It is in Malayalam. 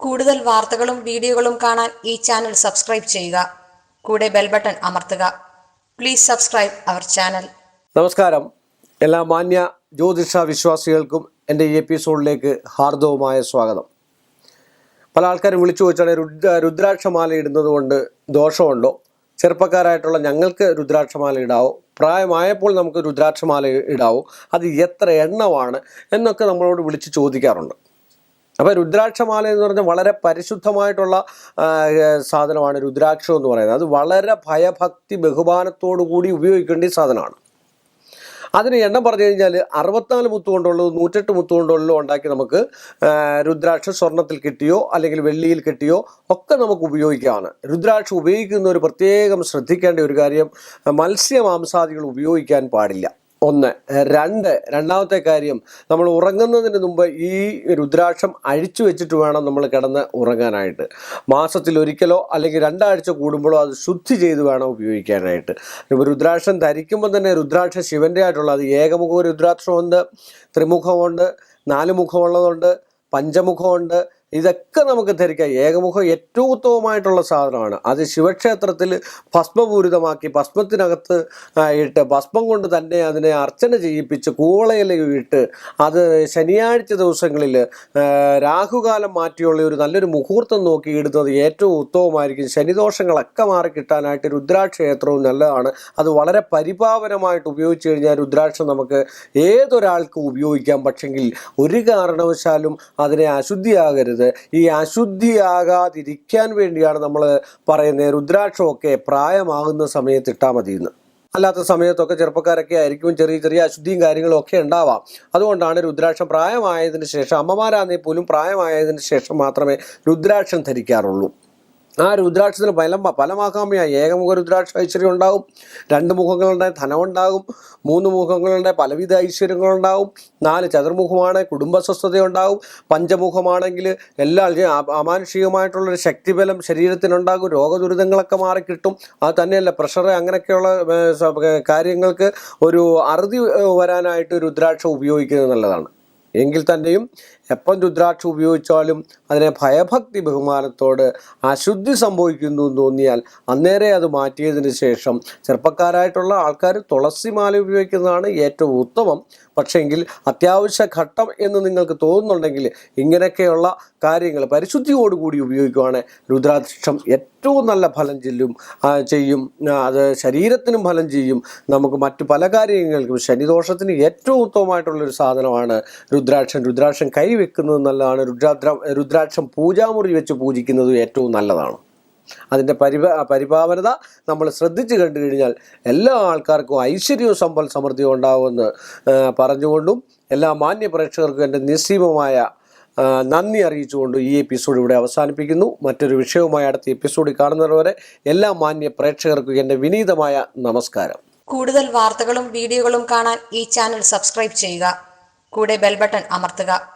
കൂടുതൽ വാർത്തകളും വീഡിയോകളും കാണാൻ ഈ ചാനൽ സബ്സ്ക്രൈബ് ചെയ്യുക. കൂടെ ബെൽ ബട്ടൺ അമർത്തുക. Please subscribe our channel. നമസ്കാരം. എല്ലാ മാന്യ ജ്യോതിഷ വിശ്വാസികൾക്കും എന്റെ ഈ എപ്പിസോഡിലേക്ക് ഹാർദവുമായ സ്വാഗതം. പല ആൾക്കാരും വിളിച്ചു ചോദിച്ചാണ് രുദ്ര രുദ്രാക്ഷമാല ഇടുന്നത് കൊണ്ട് ദോഷമുണ്ടോ? ചെറുപ്പക്കാരായിട്ടുള്ള ഞങ്ങൾക്ക് രുദ്രാക്ഷമാല ഇടാവോ? പ്രായമായപ്പോൾ നമുക്ക് രുദ്രാക്ഷമാല ഇടാവോ? അത് എത്ര എണ്ണമാണ്? എന്നൊക്കെ നമ്മളോട് വിളിച്ച് ചോദിക്കാറുണ്ട്. അപ്പോൾ രുദ്രാക്ഷമാല എന്ന് പറഞ്ഞാൽ വളരെ പരിശുദ്ധമായിട്ടുള്ള സാധനമാണ്. രുദ്രാക്ഷം എന്ന് പറയുന്നത്. അത് വളരെ ഭയഭക്തി ബഹുമാനത്തോടു കൂടി ഉപയോഗിക്കേണ്ട സാധനമാണ്. അതിന് എണ്ണം പറഞ്ഞു കഴിഞ്ഞാൽ അറുപത്തിനാല് മുത്ത് കൊണ്ടുള്ളത് നൂറ്റെട്ട് മുത്ത് ഉണ്ടാക്കി നമുക്ക് രുദ്രാക്ഷം സ്വർണത്തിൽ കിട്ടിയോ അല്ലെങ്കിൽ വെള്ളിയിൽ കിട്ടിയോ ഒക്കെ നമുക്ക് ഉപയോഗിക്കാവുന്ന രുദ്രാക്ഷം ഉപയോഗിക്കുന്ന ഒരു പ്രത്യേകം ശ്രദ്ധിക്കേണ്ട ഒരു കാര്യം മത്സ്യമാംസാദികൾ ഉപയോഗിക്കാൻ പാടില്ല. ഒന്ന്. രണ്ട് രണ്ടാമത്തെ കാര്യം നമ്മൾ ഉറങ്ങുന്നതിന് മുമ്പ് ഈ രുദ്രാക്ഷം അഴിച്ചു വെച്ചിട്ട് വേണം നമ്മൾ കിടന്ന് ഉറങ്ങാനായിട്ട്. മാസത്തിൽ ഒരിക്കലോ അല്ലെങ്കിൽ രണ്ടാഴ്ച കൂടുമ്പോഴോ അത് ശുദ്ധി ചെയ്ത് വേണം ഉപയോഗിക്കാനായിട്ട്. രുദ്രാക്ഷം ധരിക്കുമ്പോൾ തന്നെ രുദ്രാക്ഷം ശിവന്റെ ആയിട്ടുള്ള അത് ഏകമുഖ രുദ്രാക്ഷമുണ്ട് ത്രിമുഖമുണ്ട് നാല് മുഖമുള്ളതുണ്ട് പഞ്ചമുഖമുണ്ട് ഇതൊക്കെ നമുക്ക് ധരിക്കാം. ഏകമുഖം ഏറ്റവും ഉത്തമമായിട്ടുള്ള സാധനമാണ്. അത് ശിവക്ഷേത്രത്തിൽ ഭസ്മപൂരിതമാക്കി ഭസ്മത്തിനകത്ത് ഇട്ട് ഭസ്മം കൊണ്ട് തന്നെ അതിനെ അർച്ചന ചെയ്യിപ്പിച്ച് കൂളയിൽ ഇട്ട് അത് ശനിയാഴ്ച ദിവസങ്ങളിൽ രാഹുകാലം മാറ്റിയുള്ള ഒരു നല്ലൊരു മുഹൂർത്തം നോക്കി ഇടുന്നത് ഏറ്റവും ഉത്തമമായിരിക്കും. ശനിദോഷങ്ങളൊക്കെ മാറി കിട്ടാനായിട്ട് രുദ്രാക്ഷേത്രവും നല്ലതാണ്. അത് വളരെ പരിപാവനമായിട്ട് ഉപയോഗിച്ച് കഴിഞ്ഞാൽ രുദ്രാക്ഷം നമുക്ക് ഏതൊരാൾക്കും ഉപയോഗിക്കാം. പക്ഷെങ്കിൽ ഒരു കാരണവശാലും അതിനെ അശുദ്ധിയാകരുത്. ഈ അശുദ്ധിയാകാതിരിക്കാൻ വേണ്ടിയാണ് നമ്മൾ പറയുന്നത്. രുദ്രാക്ഷമൊക്കെ പ്രായമാകുന്ന സമയത്ത് ഇട്ടാൽ മതി എന്ന് അല്ലാത്ത സമയത്തൊക്കെ ചെറുപ്പക്കാരൊക്കെ ആയിരിക്കും ചെറിയ ചെറിയ അശുദ്ധിയും കാര്യങ്ങളും ഒക്കെ ഉണ്ടാവാം. അതുകൊണ്ടാണ് രുദ്രാക്ഷം പ്രായമായതിന് ശേഷം അമ്മമാരാണെങ്കിൽ പോലും പ്രായമായതിന് ശേഷം മാത്രമേ രുദ്രാക്ഷം ധരിക്കാറുള്ളൂ. ആ രുദ്രാക്ഷത്തിന് പല പലമാകാമയാണ് ഏകമുഖ രുദ്രാക്ഷ ഐശ്വര്യം ഉണ്ടാകും. രണ്ട് മുഖങ്ങളുടെ ധനമുണ്ടാകും മൂന്ന് മുഖങ്ങളുടെ പലവിധ ഐശ്വര്യങ്ങളുണ്ടാകും നാല് ചതുർമുഖമാണ് കുടുംബസ്വസ്ഥതയുണ്ടാകും പഞ്ചമുഖമാണെങ്കിൽ എല്ലാ അമാനുഷികമായിട്ടുള്ളൊരു ശക്തിബലം ശരീരത്തിനുണ്ടാകും. രോഗദുരിതങ്ങളൊക്കെ മാറി കിട്ടും അത് തന്നെയല്ല പ്രഷർ അങ്ങനെയൊക്കെയുള്ള കാര്യങ്ങൾക്ക് ഒരു അറുതി വരാനായിട്ട് രുദ്രാക്ഷം ഉപയോഗിക്കുന്നത് നല്ലതാണ്. എങ്കിൽ തന്നെയും എപ്പം രുദ്രാക്ഷം ഉപയോഗിച്ചാലും അതിനെ ഭയഭക്തി ബഹുമാനത്തോട് അശുദ്ധി സംഭവിക്കുന്നു എന്ന് തോന്നിയാൽ അന്നേരെ അത് മാറ്റിയതിന് ശേഷം ചെറുപ്പക്കാരായിട്ടുള്ള ആൾക്കാർ തുളസി മാല ഉപയോഗിക്കുന്നതാണ് ഏറ്റവും ഉത്തമം. പക്ഷേങ്കിൽ അത്യാവശ്യ ഘട്ടം എന്ന് നിങ്ങൾക്ക് തോന്നുന്നുണ്ടെങ്കിൽ ഇങ്ങനെയൊക്കെയുള്ള കാര്യങ്ങൾ പരിശുദ്ധിയോടുകൂടി ഉപയോഗിക്കുവാണെങ്കിൽ രുദ്രാക്ഷം. ഏറ്റവും നല്ല ഫലം ചെല്ലും ചെയ്യും അത് ശരീരത്തിനും ഫലം ചെയ്യും. നമുക്ക് മറ്റു പല കാര്യങ്ങൾക്കും ശനിദോഷത്തിന് ഏറ്റവും ഉത്തമമായിട്ടുള്ളൊരു സാധനമാണ് രുദ്രാക്ഷം. രുദ്രാക്ഷം കൈവെക്കുന്നത് നല്ലതാണ്. രുദ്രാദ്ര രുദ്രാക്ഷം പൂജാമുറി വെച്ച് പൂജിക്കുന്നത് ഏറ്റവും നല്ലതാണ്. അതിന്റെ പരിപാ പരിപാവനത നമ്മൾ ശ്രദ്ധിച്ചു കണ്ടു കഴിഞ്ഞാൽ എല്ലാ ആൾക്കാർക്കും ഐശ്വര്യവും സമ്പൽ സമൃദ്ധിയും ഉണ്ടാവുമെന്ന് പറഞ്ഞുകൊണ്ടും എല്ലാ മാന്യ പ്രേക്ഷകർക്കും എന്റെ നിസ്സീമമായ നന്ദി അറിയിച്ചുകൊണ്ട് ഈ എപ്പിസോഡ് ഇവിടെ അവസാനിപ്പിക്കുന്നു. മറ്റൊരു വിഷയവുമായി അടുത്ത എപ്പിസോഡിൽ കാണുന്നവരെ എല്ലാ മാന്യ പ്രേക്ഷകർക്കും എന്റെ വിനീതമായ നമസ്കാരം. കൂടുതൽ വാർത്തകളും വീഡിയോകളും കാണാൻ ഈ ചാനൽ സബ്സ്ക്രൈബ് ചെയ്യുക. കൂടെ ബെൽബട്ടൺ അമർത്തുക.